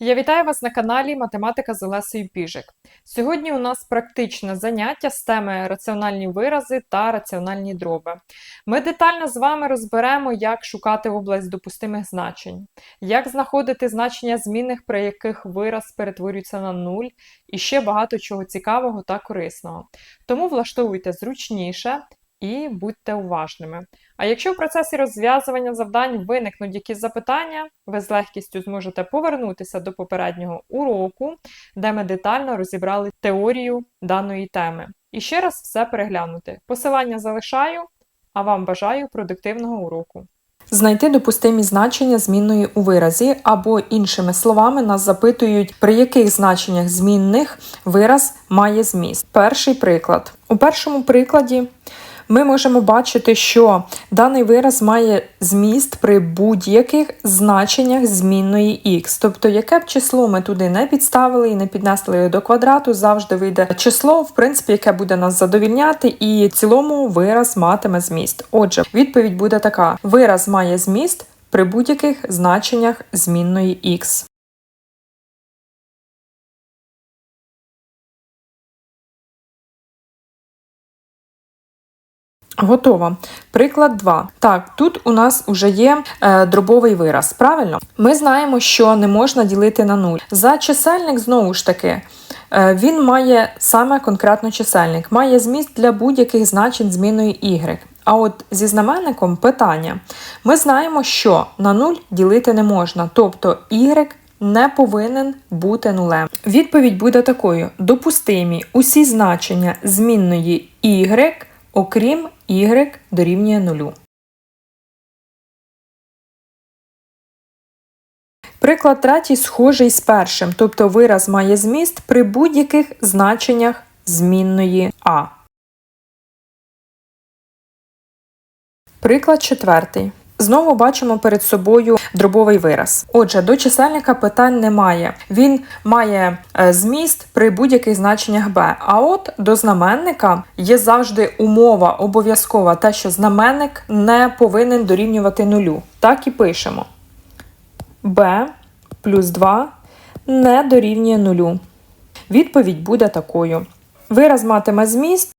Я вітаю вас на каналі Математика з Олесею Піжик. Сьогодні у нас практичне заняття з теми раціональні вирази та раціональні дроби. Ми детально з вами розберемо, як шукати область допустимих значень, як знаходити значення змінних, при яких вираз перетворюється на нуль, і ще багато чого цікавого та корисного. Тому влаштовуйте зручніше і будьте уважними. А якщо в процесі розв'язування завдань виникнуть якісь запитання, ви з легкістю зможете повернутися до попереднього уроку, де ми детально розібрали теорію даної теми. І ще раз все переглянути. Посилання залишаю, а вам бажаю продуктивного уроку. Знайти допустимі значення змінної у виразі, або, іншими словами, нас запитують, при яких значеннях змінних вираз має зміст. Перший приклад. У першому прикладі ми можемо бачити, що даний вираз має зміст при будь-яких значеннях змінної х. Тобто, яке б число ми туди не підставили і не піднесли до квадрату, завжди вийде число, в принципі, яке буде нас задовільняти, і в цілому вираз матиме зміст. Отже, відповідь буде така: вираз має зміст при будь-яких значеннях змінної х. Готово. Приклад 2. Так, тут у нас вже є е, дробовий вираз. Правильно? Ми знаємо, що не можна ділити на 0. За чисельник, знову ж таки, е, він має саме конкретно чисельник, має зміст для будь-яких значень зміною y. А от зі знаменником питання. Ми знаємо, що на 0 ділити не можна, тобто y не повинен бути нулем. Відповідь буде такою: допустимі усі значення змінної y, окрім y дорівнює нулю. Приклад третій схожий з першим, тобто вираз має зміст при будь-яких значеннях змінної а. Приклад четвертий. Знову бачимо перед собою дробовий вираз. Отже, до чисельника питань немає. Він має е, зміст при будь-яких значеннях b. А от до знаменника є завжди умова обов'язкова, те, що знаменник не повинен дорівнювати нулю. Так і пишемо. b плюс 2 не дорівнює нулю. Відповідь буде такою. Вираз матиме зміст.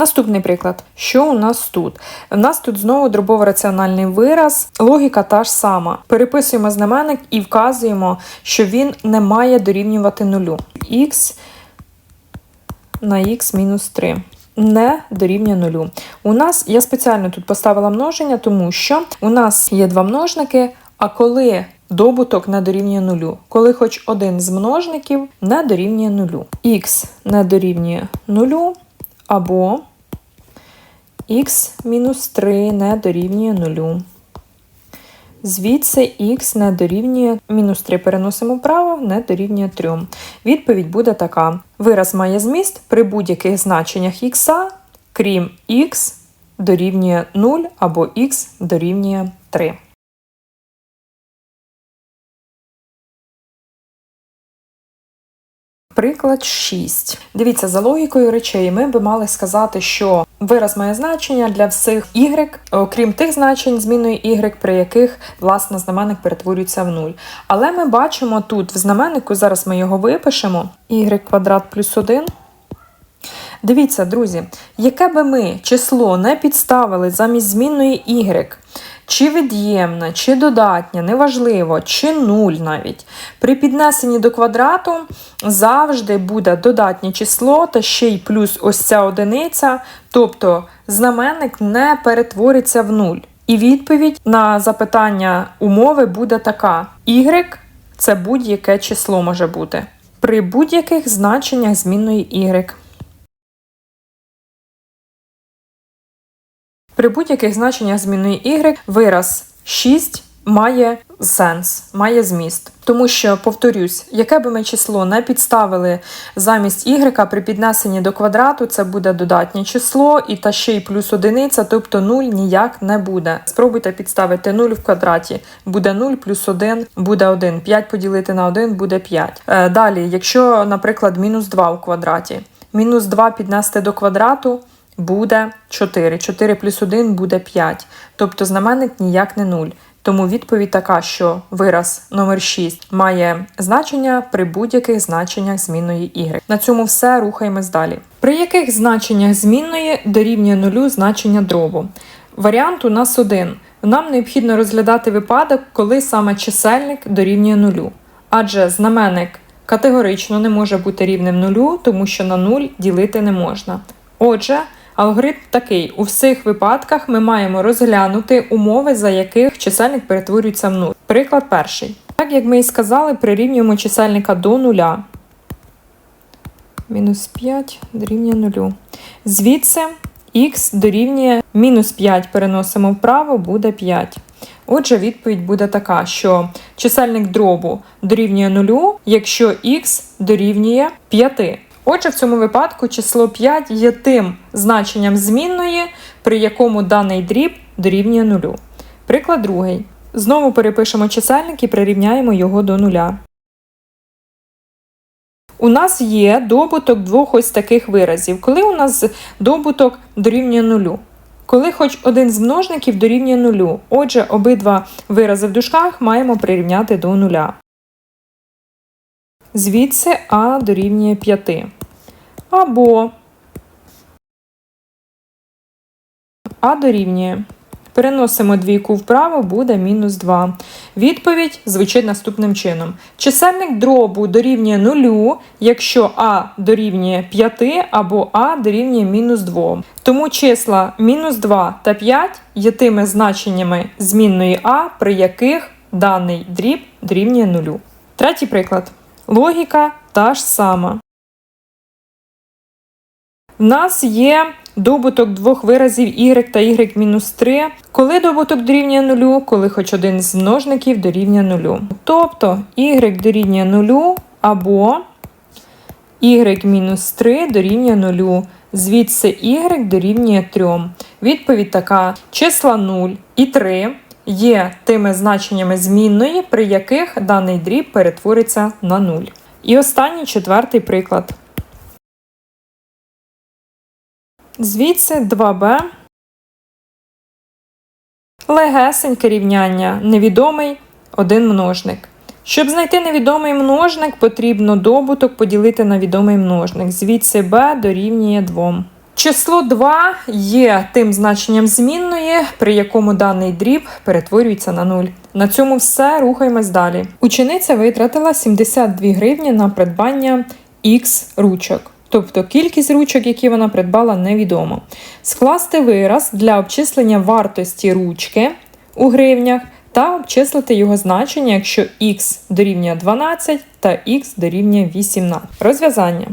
Наступний приклад. Що у нас тут? У нас тут знову дробово-раціональний вираз, логіка та ж сама. Переписуємо знаменник і вказуємо, що він не має дорівнювати нулю. Х на х мінус 3. Не дорівнює нулю. У нас я спеціально тут поставила множення, тому що у нас є два множники, а коли добуток не дорівнює нулю, коли хоч один з множників не дорівнює нулю. Х не дорівнює нулю, або х мінус 3 не дорівнює 0. Звідси х не дорівнює мінус 3 переносимо вправо, не дорівнює 3. Відповідь буде така: вираз має зміст при будь-яких значеннях х, крім х дорівнює 0 або х дорівнює 3. Приклад 6. Дивіться, за логікою речей, ми би мали сказати, що вираз має значення для всіх y, окрім тих значень зміною y, при яких власне знаменник перетворюється в 0. Але ми бачимо тут в знаменнику, зараз ми його випишемо, y квадрат плюс 1. Дивіться, друзі, яке би ми число не підставили замість змінної y, чи від'ємна, чи додатня, неважливо, чи нуль навіть. При піднесенні до квадрату завжди буде додатнє число та ще й плюс ось ця одиниця, тобто знаменник не перетвориться в нуль. І відповідь на запитання умови буде така: y це будь-яке число може бути. При будь-яких значеннях змінної y. При будь-яких значеннях змінної y вираз 6 має сенс, має зміст. Тому що, повторюсь, яке би ми число не підставили замість y при піднесенні до квадрату, це буде додатнє число, і та ще й плюс одиниця, тобто 0 ніяк не буде. Спробуйте підставити 0 в квадраті. Буде 0 плюс 1 буде 1. 5 поділити на 1 буде 5. Е, далі, якщо, наприклад, мінус 2 у квадраті, мінус 2 піднести до квадрату буде 4. 4 плюс 1 буде 5. Тобто знаменник ніяк не 0. Тому відповідь така, що вираз номер 6 має значення при будь-яких значеннях змінної y. На цьому все рухаємось далі. При яких значеннях змінної дорівнює нулю значення дробу? Варіант у нас один. Нам необхідно розглядати випадок, коли саме чисельник дорівнює нулю. Адже знаменник категорично не може бути рівним нулю, тому що на нуль ділити не можна. Отже, алгоритм такий: у всіх випадках ми маємо розглянути умови, за яких чисельник перетворюється в нуль. Приклад перший. Так як ми і сказали, прирівнюємо чисельника до нуля. Мінус 5 дорівнює нулю. Звідси х дорівнює мінус 5 переносимо вправо, буде 5. Отже, відповідь буде така, що чисельник дробу дорівнює нулю, якщо х дорівнює 5. Отже, в цьому випадку число 5 є тим значенням змінної, при якому даний дріб дорівнює нулю. Приклад другий. Знову перепишемо чисельник і прирівняємо його до нуля. У нас є добуток двох ось таких виразів. Коли у нас добуток дорівнює нулю? Коли хоч один з множників дорівнює нулю. Отже, обидва вирази в дужках маємо прирівняти до нуля. Звідси А дорівнює 5. Або А дорівнює. Переносимо двійку вправо, буде мінус 2. Відповідь звучить наступним чином. Чисельник дробу дорівнює нулю, якщо А дорівнює 5 або А дорівнює мінус 2. Тому числа мінус 2 та 5 є тими значеннями змінної А, при яких даний дріб дорівнює нулю. Третій приклад. Логіка та ж сама. В нас є добуток двох виразів y та y-3, коли добуток дорівнює нулю, коли хоч один з множників дорівнює нулю. Тобто y дорівнює нулю або y-3 дорівнює нулю. Звідси y дорівнює 3. Відповідь така: числа 0 і 3 є тими значеннями змінної, при яких даний дріб перетвориться на 0. І останній четвертий приклад. Звідси 2b. Легесеньке рівняння. Невідомий один множник. Щоб знайти невідомий множник, потрібно добуток поділити на відомий множник. Звідси b дорівнює 2. Число 2 є тим значенням змінної, при якому даний дріб перетворюється на 0. На цьому все рухаємось далі. Учениця витратила 72 гривні на придбання X ручок. Тобто кількість ручок, які вона придбала, невідомо. Скласти вираз для обчислення вартості ручки у гривнях та обчислити його значення, якщо х дорівнює 12 та х дорівнює 18. Розв'язання.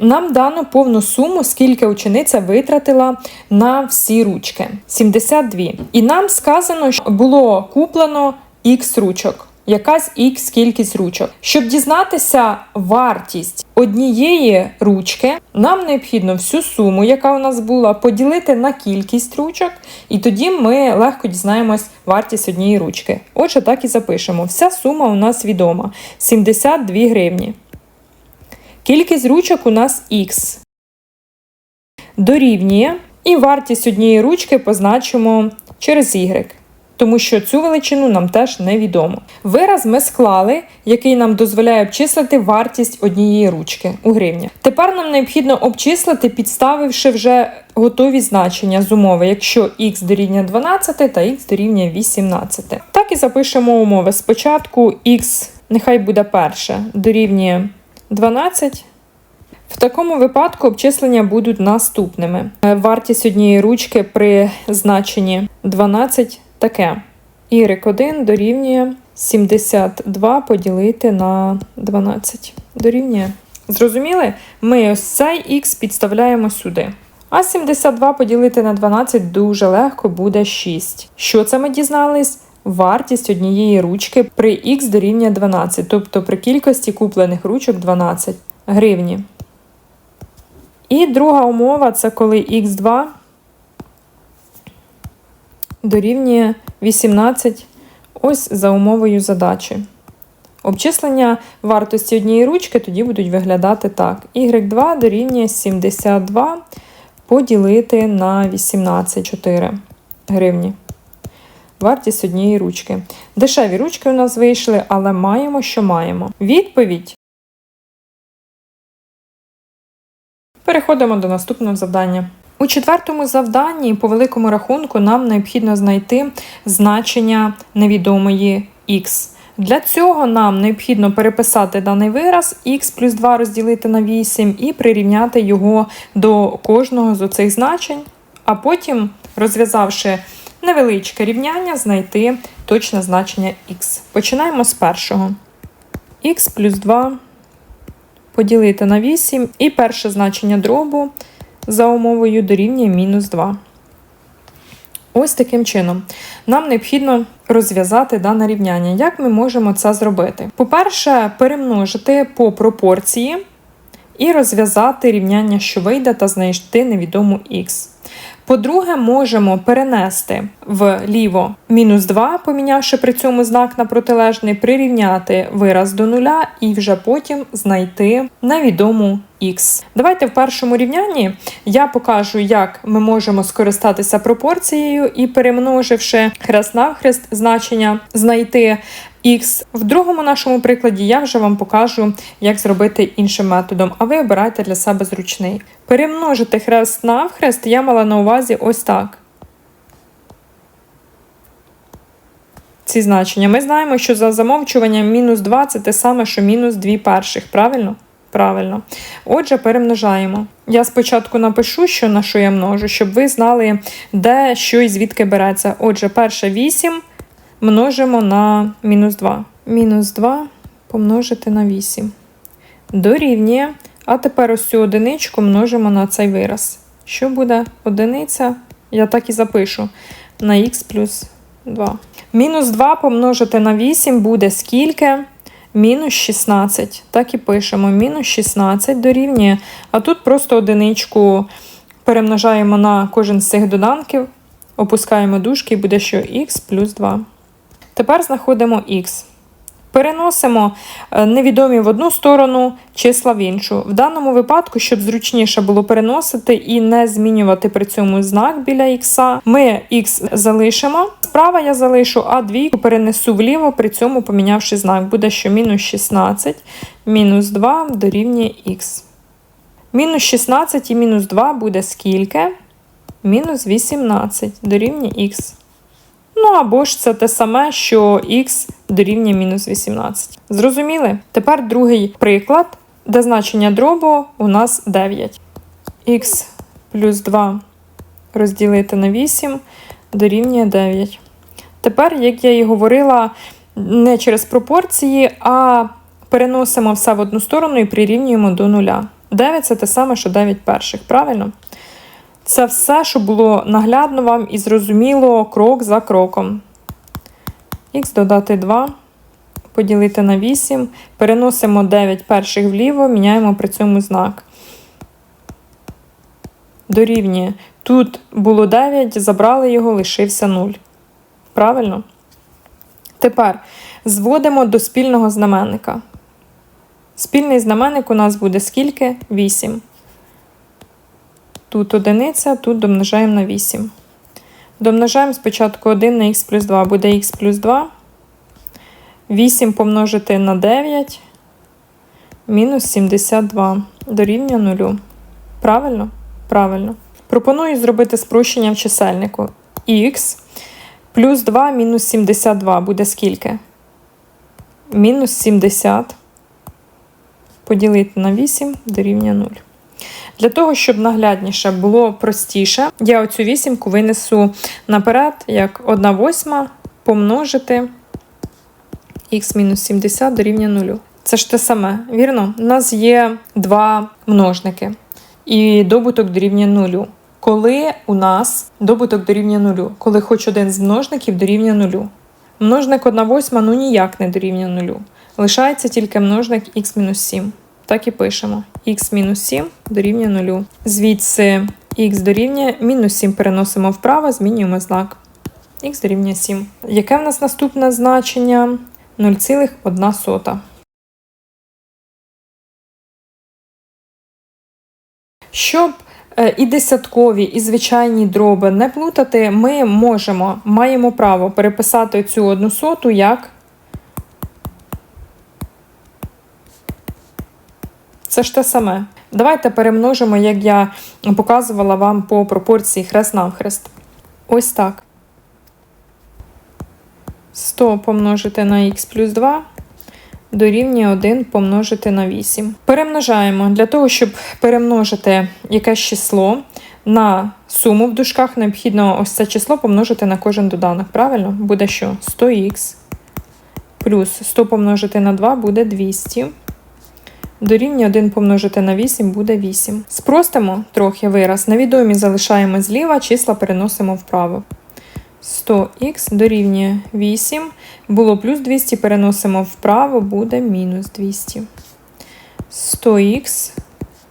Нам дано повну суму, скільки учениця витратила на всі ручки 72. І нам сказано, що було куплено х ручок. Якась х кількість ручок. Щоб дізнатися вартість однієї ручки, нам необхідно всю суму, яка у нас була, поділити на кількість ручок, і тоді ми легко дізнаємось вартість однієї ручки. Отже, так і запишемо. Вся сума у нас відома: 72 гривні. Кількість ручок у нас х. Дорівнює. І вартість однієї ручки позначимо через y. Тому що цю величину нам теж невідомо. Вираз ми склали, який нам дозволяє обчислити вартість однієї ручки у гривнях. Тепер нам необхідно обчислити, підставивши вже готові значення з умови, якщо х дорівнює 12 та х дорівнює 18. Так і запишемо умови. Спочатку х, нехай буде перше, дорівнює 12. В такому випадку обчислення будуть наступними. Вартість однієї ручки при значенні 12 таке. Y1 дорівнює 72 поділити на 12. Дорівнює. Зрозуміли? Ми ось цей х підставляємо сюди. А 72 поділити на 12 дуже легко буде 6. Що це ми дізнались? Вартість однієї ручки при х дорівнює 12, тобто при кількості куплених ручок 12 гривні. І друга умова це коли х2 дорівнює 18 ось за умовою задачі. Обчислення вартості однієї ручки тоді будуть виглядати так. y2 дорівнює 72 поділити на 18,4 гривні. Вартість однієї ручки. Дешеві ручки у нас вийшли, але маємо, що маємо. Відповідь. Переходимо до наступного завдання. У четвертому завданні, по великому рахунку, нам необхідно знайти значення невідомої х. Для цього нам необхідно переписати даний вираз х плюс 2 розділити на 8 і прирівняти його до кожного з оцих значень, а потім, розв'язавши невеличке рівняння, знайти точне значення х. Починаємо з першого. х плюс 2 поділити на 8 і перше значення дробу за умовою дорівнює мінус 2. Ось таким чином. Нам необхідно розв'язати дане рівняння. Як ми можемо це зробити? По-перше, перемножити по пропорції і розв'язати рівняння, що вийде, та знайти невідому х. По-друге, можемо перенести вліво мінус 2, помінявши при цьому знак на протилежний, прирівняти вираз до нуля і вже потім знайти невідому х. Давайте в першому рівнянні я покажу, як ми можемо скористатися пропорцією і, перемноживши хрест навхрест значення, знайти х. В другому нашому прикладі я вже вам покажу, як зробити іншим методом, а ви обирайте для себе зручний. Перемножити хрест навхрест я мала на увазі ось так. Ці значення. Ми знаємо, що за замовчуванням мінус 2 це те саме, що мінус 2 перших, правильно? Правильно. Отже, перемножаємо. Я спочатку напишу, що на що я множу, щоб ви знали, де що і звідки береться. Отже, перше 8 множимо на мінус 2. Мінус 2 помножити на 8. Дорівнює. А тепер ось цю одиничку множимо на цей вираз. Що буде одиниця? Я так і запишу на х плюс 2. Мінус 2 помножити на 8 буде скільки? Мінус 16. Так і пишемо. Мінус 16 дорівнює. А тут просто одиничку перемножаємо на кожен з цих доданків, опускаємо дужки і буде що х плюс 2. Тепер знаходимо х. Переносимо е, невідомі в одну сторону, числа в іншу. В даному випадку, щоб зручніше було переносити і не змінювати при цьому знак біля х, ми х залишимо. Справа я залишу, а двійку перенесу вліво, при цьому помінявши знак. Буде, що мінус 16, мінус 2 дорівнює х. Мінус 16 і мінус 2 буде скільки? Мінус 18 дорівнює х. Ну або ж це те саме, що х дорівнює мінус 18. Зрозуміли? Тепер другий приклад, де значення дробу у нас 9. х плюс 2 розділити на 8 дорівнює 9. Тепер, як я і говорила, не через пропорції, а переносимо все в одну сторону і прирівнюємо до нуля. 9 це те саме, що 9 перших, правильно? Це все, що було наглядно вам і зрозуміло крок за кроком. Х додати 2, поділити на 8, переносимо 9 перших вліво, міняємо при цьому знак. Дорівнює. Тут було 9, забрали його, лишився 0. Правильно? Тепер зводимо до спільного знаменника. Спільний знаменник у нас буде скільки? 8. Тут одиниця, тут домножаємо на 8. Домножаємо спочатку 1 на х плюс 2, буде х плюс 2. 8 помножити на 9, мінус 72 дорівнює 0. Правильно? Правильно. Пропоную зробити спрощення в чисельнику. х плюс 2 мінус 72 буде скільки? Мінус 70 поділити на 8 дорівнює 0. Для того, щоб наглядніше було простіше, я оцю вісімку винесу наперед, як 1 восьма помножити х-70 дорівнює 0. Це ж те саме, вірно? У нас є два множники, і добуток дорівнює 0. Коли у нас добуток дорівнює 0, коли хоч один з множників дорівнює 0. Множник 1 восьма ну ніяк не дорівнює 0. Лишається тільки множник х-7. Так і пишемо. х-7 дорівнює 0. Звідси х дорівнює мінус 7 переносимо вправо, змінюємо знак. х дорівнює 7. Яке в нас наступне значення? 0,1. Щоб е, і десяткові, і звичайні дроби не плутати, ми можемо, маємо право переписати цю одну соту як. Це ж те саме. Давайте перемножимо, як я показувала вам по пропорції хрест навхрест. Ось так. 100 помножити на х плюс 2 дорівнює 1 помножити на 8. Перемножаємо. Для того, щоб перемножити якесь число на суму в дужках, необхідно ось це число помножити на кожен доданок. Правильно? Буде що? 100х плюс 100 помножити на 2 буде 200. Дорівнює 1 помножити на 8 буде 8. Спростимо трохи вираз. Невідомі залишаємо зліва, числа переносимо вправо. 100х дорівнює 8. Було плюс 200, переносимо вправо, буде мінус 200. 100х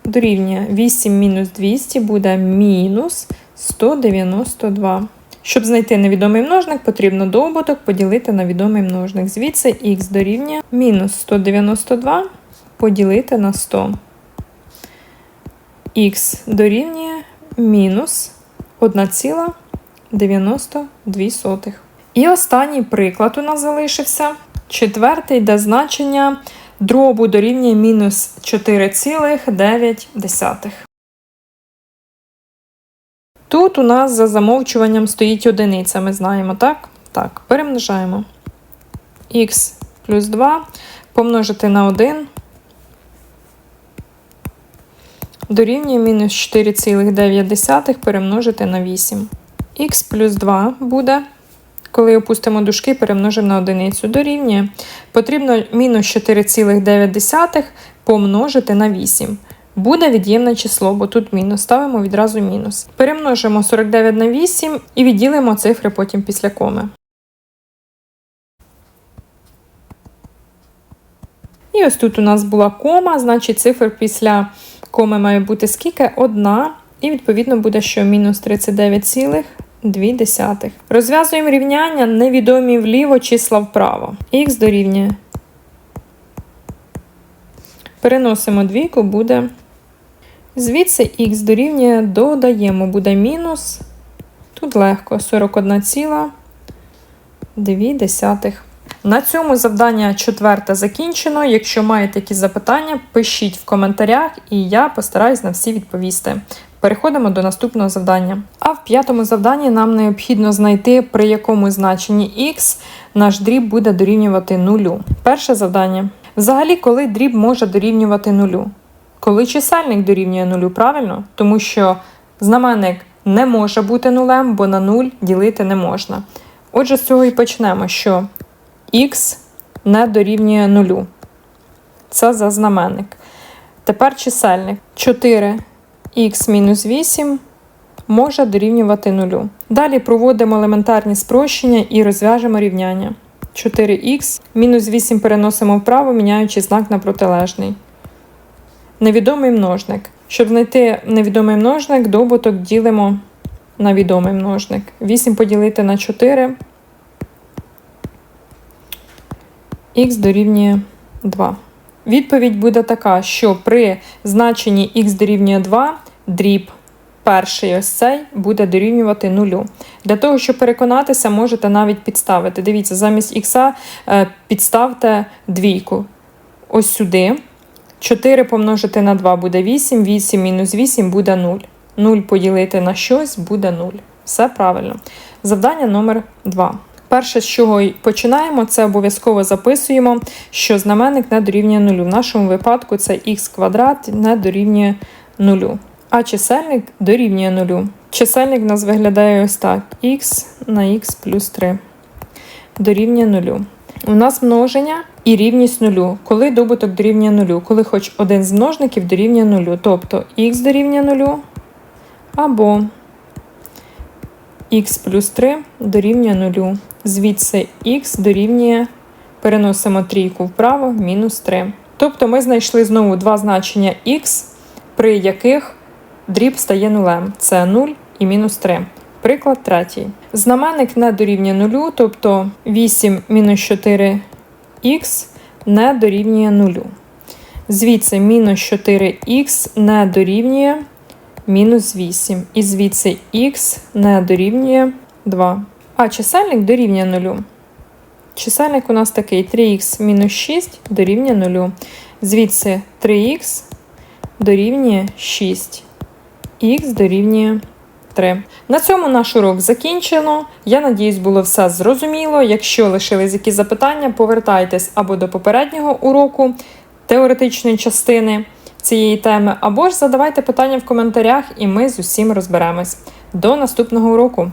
дорівнює 8 мінус 200 буде мінус 192. Щоб знайти невідомий множник, потрібно добуток поділити на відомий множник. Звідси х дорівнює мінус 192 поділити на 100. Х дорівнює мінус 1,92. І останній приклад у нас залишився. Четвертий, де значення дробу дорівнює мінус 4,9. Тут у нас за замовчуванням стоїть одиниця, ми знаємо, так? Так, перемножаємо. х плюс 2 помножити на 1 дорівнює мінус 4,9 перемножити на 8. х плюс 2 буде, коли опустимо дужки, перемножимо на одиницю, дорівнює. Потрібно мінус 4,9 помножити на 8. Буде від'ємне число, бо тут мінус. Ставимо відразу мінус. Перемножимо 49 на 8 і відділимо цифри потім після коми. І ось тут у нас була кома, значить цифр після коми має бути скільки? Одна. І відповідно буде, що мінус 39,2. Розв'язуємо рівняння невідомі вліво числа вправо. Х дорівнює. Переносимо двійку, буде. Звідси х дорівнює, додаємо, буде мінус. Тут легко 41,2. На цьому завдання четверте закінчено. Якщо маєте якісь запитання, пишіть в коментарях, і я постараюсь на всі відповісти. Переходимо до наступного завдання. А в п'ятому завданні нам необхідно знайти, при якому значенні х наш дріб буде дорівнювати нулю. Перше завдання. Взагалі, коли дріб може дорівнювати нулю? Коли чисельник дорівнює нулю, правильно? Тому що знаменник не може бути нулем, бо на нуль ділити не можна. Отже, з цього і почнемо, що х не дорівнює нулю. Це за знаменник. Тепер чисельник 4х мінус 8 може дорівнювати нулю. Далі проводимо елементарні спрощення і розв'яжемо рівняння. 4х мінус 8 переносимо вправо, міняючи знак на протилежний. Невідомий множник. Щоб знайти невідомий множник, добуток ділимо на відомий множник. 8 поділити на 4 х дорівнює 2. Відповідь буде така, що при значенні х дорівнює 2 дріб перший ось цей буде дорівнювати нулю. Для того, щоб переконатися, можете навіть підставити. Дивіться, замість х підставте двійку. Ось сюди. 4 помножити на 2 буде 8, 8 мінус 8 буде 0. 0 поділити на щось буде 0. Все правильно. Завдання номер 2. Перше, з чого починаємо, це обов'язково записуємо, що знаменник не дорівнює нулю. В нашому випадку це х квадрат не дорівнює нулю. А чисельник дорівнює нулю. Чисельник у нас виглядає ось так: х на х плюс 3 дорівнює нулю. У нас множення і рівність нулю. Коли добуток дорівнює нулю, коли хоч один з множників дорівнює нулю. Тобто х дорівнює нулю або х плюс 3 дорівнює нулю. Звідси х дорівнює, переносимо трійку вправо, мінус 3. Тобто ми знайшли знову два значення х, при яких дріб стає нулем. Це 0 і мінус 3. Приклад третій. Знаменник не дорівнює нулю, тобто 8 мінус 4 х не дорівнює 0. Звідси мінус 4х не дорівнює мінус 8. І звідси х не дорівнює 2. А чисельник дорівнює 0. Чисельник у нас такий 3х мінус 6 дорівнює 0. Звідси 3х дорівнює 6. Х дорівнює 3. На цьому наш урок закінчено. Я надіюсь, було все зрозуміло. Якщо лишились якісь запитання, повертайтесь або до попереднього уроку теоретичної частини цієї теми, або ж задавайте питання в коментарях, і ми з усім розберемось. До наступного уроку!